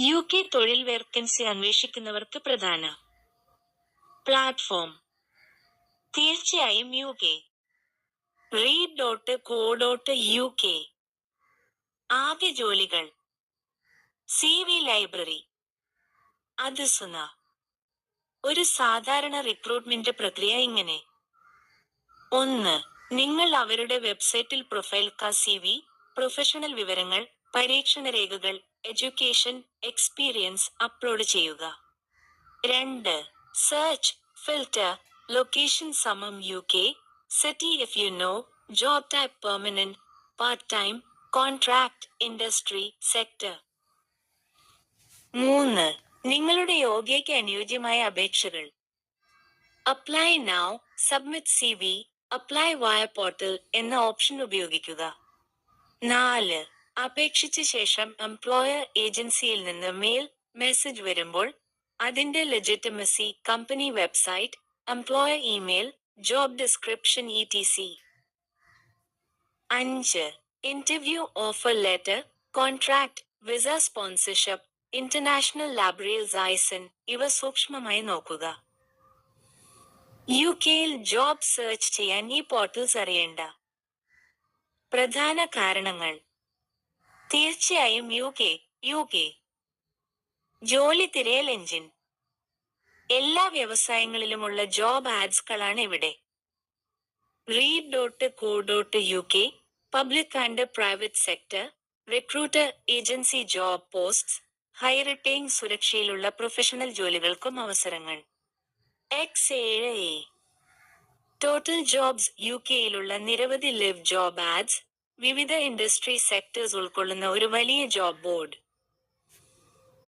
U K തൊഴിൽ vacancy അന്വേഷിക്കുന്നവർക്ക് പ്രധാന. പ്ലാറ്റ്ഫോം തീർച്ചയായും U K reed dot co dot U K ആദ്യ ജോലികൾ. സി വി ലൈബ്രറി അതുസുന ഒരു സാധാരണ റിക്രൂട്ട്മെന്റ് പ്രക്രിയ ഇങ്ങനെ. ഒന്ന് നിങ്ങൾ അവരുടെ വെബ്സൈറ്റിൽ പ്രൊഫൈൽ കാ സി വി പ്രൊഫഷണൽ വിവരങ്ങൾ പരീക്ഷണ രേഖകൾ എഡ്യൂക്കേഷൻ എക്സ്പീരിയൻസ് അപ്ലോഡ് ചെയ്യുക. രണ്ട് സെർച്ച് ഫിൽറ്റർ ലൊക്കേഷൻ സമം U K city if you know job type permanent part time contract industry sector മൂന്ന് നിങ്ങളുടെ യോഗ്യയ്ക്ക് അനുയോജ്യമായ അപേക്ഷകൾ. Apply now submit C V apply via portal എന്ന ഓപ്ഷൻ ഉപയോഗിക്കുക. നാല് അപേക്ഷിച്ച ശേഷം എംപ്ലോയർ ഏജൻസിയിൽ നിന്ന് മെയിൽ മെസ്സേജ് വരുമ്പോൾ അതിന്റെ legitimacy company website employer email job description E T C അഞ്ച്. Interview offer letter contract visa sponsorship international ലാബ്രറി സൈസൻ ഇവ സൂക്ഷ്മമായി നോക്കുക. യു കെയിൽ ജോബ് സെർച്ച് ചെയ്യാൻ ഈ പോർട്ടൽസ് അറിയേണ്ട. പ്രധാന കാരണങ്ങൾ. തീർച്ചയായും യു കെ യു കെ. ജോലി തിരയൽ എഞ്ചിൻ എല്ലാ വ്യവസായങ്ങളിലുമുള്ള ജോബ് ആഡ്സുകളാണ് ഇവിടെ. Reed dot co dot U K public and private sector recruiter agency job post higher ഹൈറിട്ടേങ് സുരക്ഷയിലുള്ള പ്രൊഫഷണൽ ജോലികൾക്കും അവസരങ്ങൾ. എക്സ് ഏഴ് എ ടോട്ടൽ ജോബ്സ് യു കെയിലുള്ള നിരവധി ലിവ് ജോബ് ആഡ്സ് വിവിധ ഇൻഡസ്ട്രി സെക്ടേഴ്സ് ഉൾക്കൊള്ളുന്ന ഒരു വലിയ ജോബ് ബോർഡ്